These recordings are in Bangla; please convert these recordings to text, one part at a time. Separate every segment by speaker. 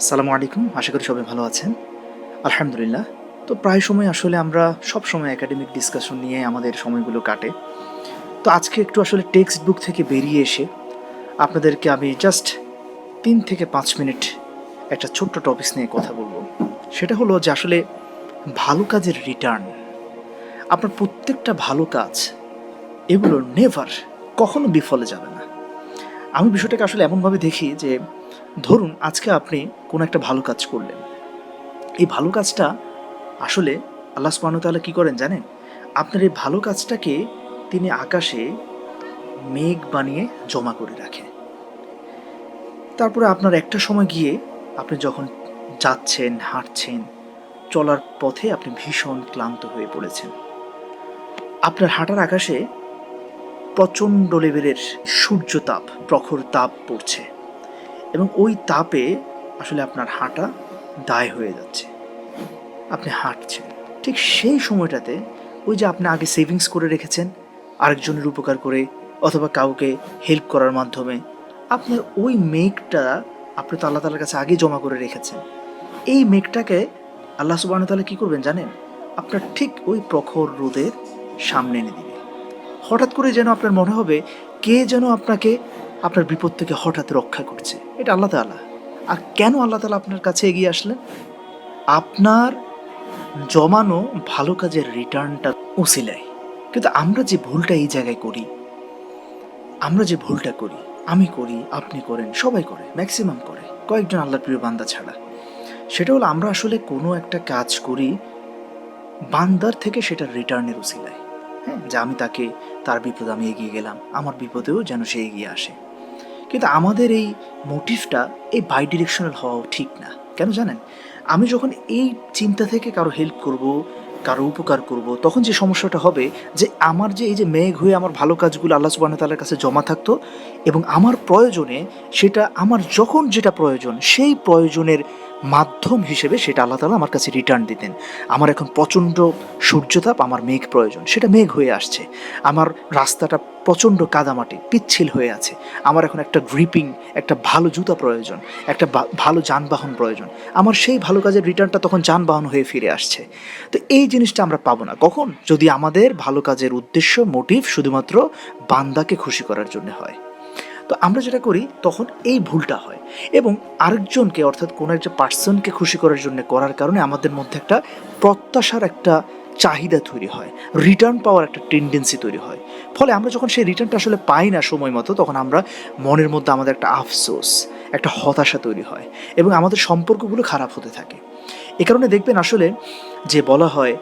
Speaker 1: আসসালামু আলাইকুম, আশা করি সবাই ভালো আছেন। আলহামদুলিল্লাহ। তো প্রায় সময় আসলে আমরা সব সময় একাডেমিক ডিসকাশন নিয়ে আমাদের সময়গুলো কাটে। তো আজকে একটু আসলে টেক্সট বুক থেকে বেরিয়ে এসে আপনাদেরকে আমি জাস্ট তিন থেকে পাঁচ মিনিট একটা ছোট্ট টপিকস নিয়ে কথা বলব। সেটা হলো যে আসলে ভালো কাজের রিটার্ন আপনার প্রত্যেকটা ভালো কাজ এগুলো নেভার কখনো বিফলে যাবে না। আমি বিষয়টাকে আসলে এমনভাবে দেখি যে ধরুন আজকে আপনি কোনো একটা ভালো কাজ করলেন। এই ভালো কাজটা আসলে আল্লাহ তাআলা কি করেন জানেন? আপনার এই ভালো কাজটাকে তিনি আকাশে মেঘ বানিয়ে জমা করে রাখে। তারপরে আপনার একটা সময় গিয়ে আপনি যখন যাচ্ছেন, হাঁটছেন, চলার পথে আপনি ভীষণ ক্লান্ত হয়ে পড়েছেন। আপনার হাঁটার আকাশে প্রচণ্ড লেভেলের সূর্য তাপ, প্রখর তাপ পড়ছে। এবং ওই তাপে আসলে আপনার হাঁটা দায় হয়ে যাচ্ছে। আপনি হাঁটছেন। ঠিক সেই সময়টাতে ওই যে আপনি আগে সেভিংস করে রেখেছেন, আরেকজনের উপকার করে অথবা কাউকে হেল্প করার মাধ্যমে আপনার ওই মেঘটা আপনি তো আল্লাহ তালার কাছে আগে জমা করে রেখেছেন। এই মেঘটাকে আল্লাহ সুবাহ তাহলে কী করবেন জানেন? আপনার ঠিক ওই প্রখর রোদের সামনে এনে দিবে। হঠাৎ করে যেন আপনার মনে হবে কে যেন আপনাকে আপনার বিপদ থেকে হঠাৎ রক্ষা করছে। এটা আল্লাহ তালা আর কেন আল্লাহ তালা আপনার কাছে এগিয়ে আসলেন? আপনার জমানো ভালো কাজের রিটার্নটা উসিলায়। কিন্তু আমরা যে ভুলটা এই জায়গায় করি, আমরা যে ভুলটা করি, আমি করি, আপনি করেন, সবাই করে ম্যাক্সিমাম করে, কয়েকজন আল্লাহর প্রিয় বান্দা ছাড়া। সেটা হলো আমরা আসলে কোনো একটা কাজ করি, বান্দার থেকে সেটা রিটার্নের উসিলায়। হ্যাঁ যে আমি তাকে, তার বিপদ আমি এগিয়ে গেলাম, আমার বিপদেও যেন সে এগিয়ে আসে। কিন্তু আমাদের এই মোটিভটা এই বাই ডিরেকশনাল হওয়া ঠিক না। কেন জানেন? আমি যখন এই চিন্তা থেকে কারও হেল্প করব, কারও উপকার করব, তখন যে সমস্যাটা হবে যে আমার যে এই যে মেঘ হয়ে আমার ভালো কাজগুলো আল্লাহ সুবাহ তালার কাছে জমা থাকতো এবং আমার প্রয়োজনে সেটা, আমার যখন যেটা প্রয়োজন, সেই প্রয়োজনের মাধ্যম হিসেবে সেটা আল্লাহ তালা আমার কাছে রিটার্ন দিতেন। আমার এখন প্রচণ্ড সূর্যতাপ, আমার মেঘ প্রয়োজন, সেটা মেঘ হয়ে আসছে। আমার রাস্তাটা প্রচণ্ড কাদামাটি, পিচ্ছিল হয়ে আছে। আমার এখন একটা গ্রিপিং একটা ভালো জুতা প্রয়োজন, একটা ভালো যানবাহন প্রয়োজন। আমার সেই ভালো কাজের রিটার্নটা তখন যানবাহন হয়ে ফিরে আসছে। তো এই জিনিসটা আমরা পাবো না। কখন? যদি আমাদের ভালো কাজের উদ্দেশ্য মোটিভ শুধুমাত্র বান্দাকে খুশি করার জন্য হয়। তো আমরা যেটা করি, তখন এই ভুলটা হয় এবং আরেকজনকে, অর্থাৎ কোনো একটা পার্সনকে খুশি করার জন্য করার কারণে আমাদের মধ্যে একটা প্রত্যাশার একটা চাহিদা তৈরি হয় রিটার্ন পাওয়ার একটা টেন্ডেন্সি তৈরি হয়। ফলে আমরা যখন সেই রিটার্নটা আসলে পাই না সময় মতো, তখন আমরা মনের মধ্যে আমাদের একটা আফসোস, একটা হতাশা তৈরি হয় এবং আমাদের সম্পর্কগুলো খারাপ হতে থাকে। এ কারণে দেখবেন আসলে যে বলা হয়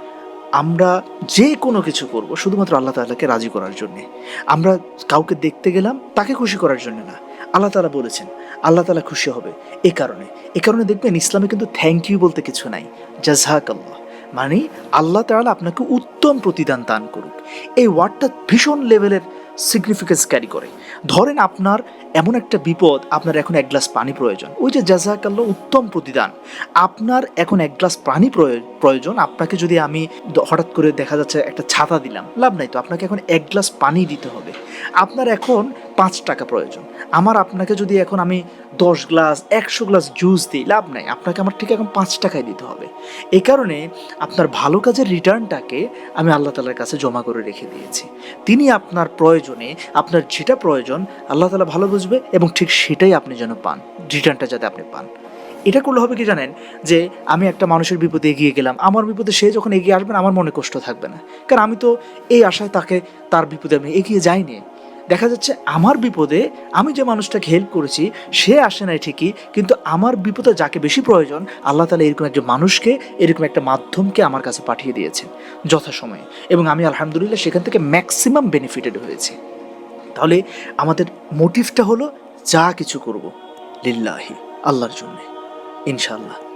Speaker 1: আমরা যে কোনো কিছু করব, শুধুমাত্র আল্লাহ তাল্লাহকে রাজি করার জন্যে। আমরা কাউকে দেখতে গেলাম, তাকে খুশি করার জন্য না। আল্লাহ তালা বলেছেন, আল্লাহ তালা খুশি হবে এ কারণে। এ কারণে দেখবেন ইসলামে কিন্তু থ্যাংক ইউ বলতে কিছু নাই। জাজাক আল্লাহ মানে আল্লাহ তালা আপনাকে উত্তম প্রতিদান দান করুক। এই ওয়ার্ডটা ভীষণ লেভেলের সিগনিফিকেন্স ক্যারি করে। ধরেন আপনার এমন একটা বিপদ, আপনার এখন এক গ্লাস পানি প্রয়োজন। ওই যে জাজাকাল্ল উত্তম প্রতিদান। আপনার এখন এক গ্লাস পানি প্রয়- প্রয়োজন। আপনাকে যদি আমি হঠাৎ করে দেখা যাচ্ছে একটা ছাতা দিলাম, লাভ নাই তো। আপনাকে এখন এক গ্লাস পানি দিতে হবে। আপনার এখন পাঁচ টাকা প্রয়োজন। আমার আপনাকে যদি এখন আমি দশ গ্লাস, একশো গ্লাস জুস দিই, লাভ নাই। আপনাকে আমার ঠিক এখন পাঁচ টাকায় দিতে হবে। এই কারণে আপনার ভালো কাজের রিটার্নটাকে আমি আল্লাহ তালার কাছে জমা করে রেখে দিয়েছি। তিনি আপনার প্রয়োজনে, আপনার যেটা প্রয়োজন, আল্লাহ তালা ভালো বুঝবে এবং ঠিক সেটাই আপনি যেন পান, রিটার্নটা যাতে আপনি পান। এটা করলে হবে কি জানেন? যে আমি একটা মানুষের বিপদে এগিয়ে গেলাম। আমার বিপদে সে যখন এগিয়ে আসবেন আমার মনে কষ্ট থাকবে না। কারণ আমি তো এই আশায় তাকে, তার বিপদে আমি এগিয়ে যাইনি। দেখা যাচ্ছে আমার বিপদে আমি যে মানুষটাকে হেল্প করেছি, সে আসে নাই ঠিকই, কিন্তু আমার বিপদে যাকে বেশি প্রয়োজন, আল্লাহ তালা এরকম একজন মানুষকে, এরকম একটা মাধ্যমকে আমার কাছে পাঠিয়ে দিয়েছেন যথাসময়ে। এবং আমি আলহামদুলিল্লাহ সেখান থেকে ম্যাক্সিমাম বেনিফিটেড হয়েছি। তাহলে আমাদের মোটিভটা হলো, যা কিছু করব, লিল্লাহি, আল্লাহর জন্যে। ইনশাআল্লাহ।